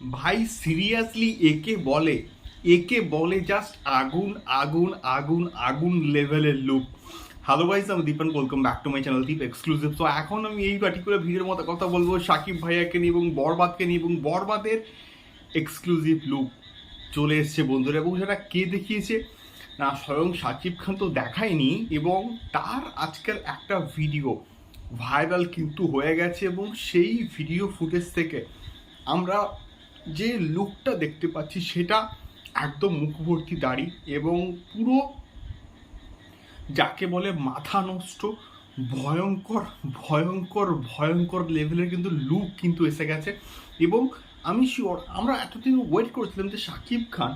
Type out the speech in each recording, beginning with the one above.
ভাই সিরিয়াসলি একে বলে একে বলে জাস্ট আগুন আগুন আগুন আগুন লেভেলের লুক হ্যালো ভাইস আমি Dipan welcome back to my channel Deep exclusive তো এখন আমি এই পার্টিকুলার ভিডিওর মতো কথা বলব সাকিব ভাইয়াকে নিয়ে এবং বরবাদকে নিয়ে এবং বরবাদের এক্সক্লুসিভ লুক চলে এসছে বন্ধুরা এবং সেটা কে দেখিয়েছে? না, স্বয়ং সাকিব খান তো দেখায়নি এবং তার আজকাল একটা ভিডিও ভাইরাল কিন্তু হয়ে গেছে এবং সেই ভিডিও ফুটেজ থেকে আমরা যে লুকটা দেখতে পাচ্ছি সেটা একদম মুখভর্তি দাড়ি এবং পুরো যাকে বলে মাথা নষ্ট, ভয়ঙ্কর ভয়ঙ্কর ভয়ঙ্কর লেভেলের কিন্তু লুক কিন্তু এসে গেছে। এবং আমি শিওর আমরা এতদিন ওয়েট করছিলাম যে শাকিব খান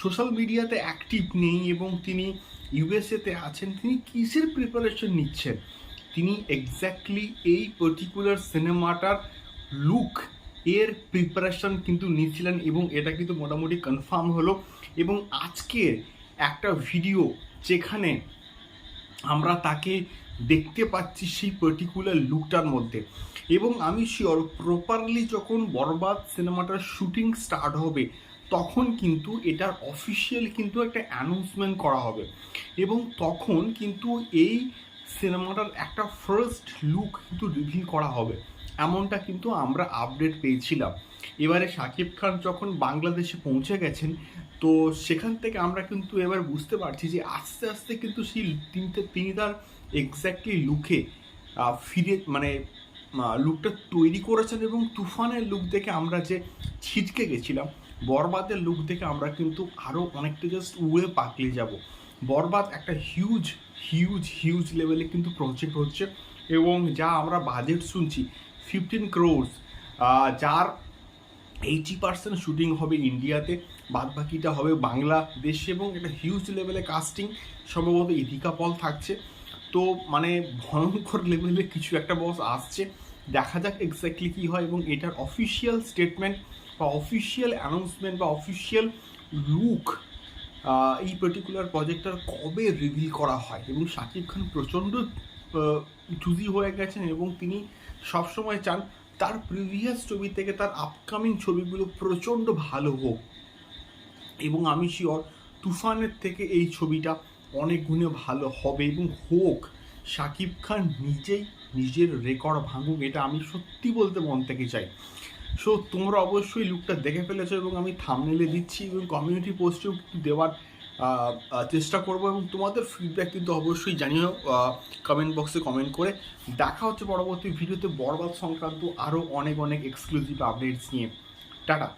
সোশ্যাল মিডিয়াতে অ্যাক্টিভ নেই এবং তিনি ইউএসএতে আছেন, তিনি কিসের প্রিপারেশন নিচ্ছেন? তিনি এক্স্যাক্টলি এই পার্টিকুলার সিনেমাটার লুক এর প্রিপারেশন কিন্তু নিচ্ছিলেন এবং এটা কিন্তু মোটামুটি কনফার্ম হলো। এবং আজকের একটা ভিডিও যেখানে আমরা তাকে দেখতে পাচ্ছি সেই পার্টিকুলার লুকটার মধ্যে। এবং আমি শিওর প্রপারলি যখন বরবাদ সিনেমাটার শুটিং স্টার্ট হবে, তখন কিন্তু এটার অফিসিয়াল কিন্তু একটা অ্যানাউন্সমেন্ট করা হবে। এবং তখন কিন্তু এই সিনেমাটার একটা ফার্স্ট লুক কিন্তু রিভিল করা হবে। এমনটা কিন্তু আমরা আপডেট পেয়েছিলাম। এবারে শাকিব খান যখন বাংলাদেশে পৌঁছে গেছেন, তো সেখান থেকে আমরা কিন্তু এবার বুঝতে পারছি যে আস্তে আস্তে কিন্তু সেই তিনটে তিনি তার এক্স্যাক্টলি লুকে ফিরে মানে লুকটা তৈরি করেছেন এবং তুফানের লুক দেখে আমরা যে ছিটকে গেছিলাম, বরবাদের লুক দেখে আমরা কিন্তু আরও অনেকটা জাস্ট উড়ে পাকলে যাব। বরবাদ একটা হিউজ হিউজ হিউজ লেভেলে কিন্তু প্রজেক্ট হচ্ছে এবং যা আমরা বাজেট শুনছি ফিফটিন ক্রোর্স যার এইটি পার্সেন্ট শুটিং হবে ইন্ডিয়াতে বাদ বাকিটা হবে বাংলাদেশে এবং একটা হিউজ লেভেলে কাস্টিং সম্ভবত ইধিকা পল থাকছে। তো মানে ভয়ঙ্কর লেভেলে কিছু একটা বস আসছে। দেখা যাক এক্স্যাক্টলি কী হয় এবং এটার অফিসিয়াল স্টেটমেন্ট বা অফিসিয়াল অ্যানাউন্সমেন্ট বা অফিসিয়াল লুক এই পার্টিকুলার প্রজেক্টটার কবে রিভিল করা হয়? এবং শাকিব খান প্রচণ্ড চুজি হয়ে গেছেন এবং তিনি সবসময় চান তার প্রিভিয়াস ছবি থেকে তার আপকামিং ছবিগুলো প্রচণ্ড ভালো হোক। এবং আমি শিওর তুফানের থেকে এই ছবিটা অনেক গুণে ভালো হবে এবং হোক। শাকিব খান নিজেই নিজের রেকর্ড ভাঙুক, এটা আমি সত্যি বলতে মন থেকে চাই। সো তোমরা অবশ্যই লুকটা দেখে ফেলেছো এবং আমি থামনেলে দিচ্ছি এবং কমিউনিটি পোস্টেও দেওয়ার চেষ্টা করব এবং তোমাদের ফিডব্যাক কিন্তু অবশ্যই জানিও কমেন্ট বক্সে কমেন্ট করে। দেখা হচ্ছে পরবর্তী ভিডিওতে বরবাদ সংক্রান্ত আরও অনেক অনেক এক্সক্লুসিভ আপডেটস নিয়ে। টাটা।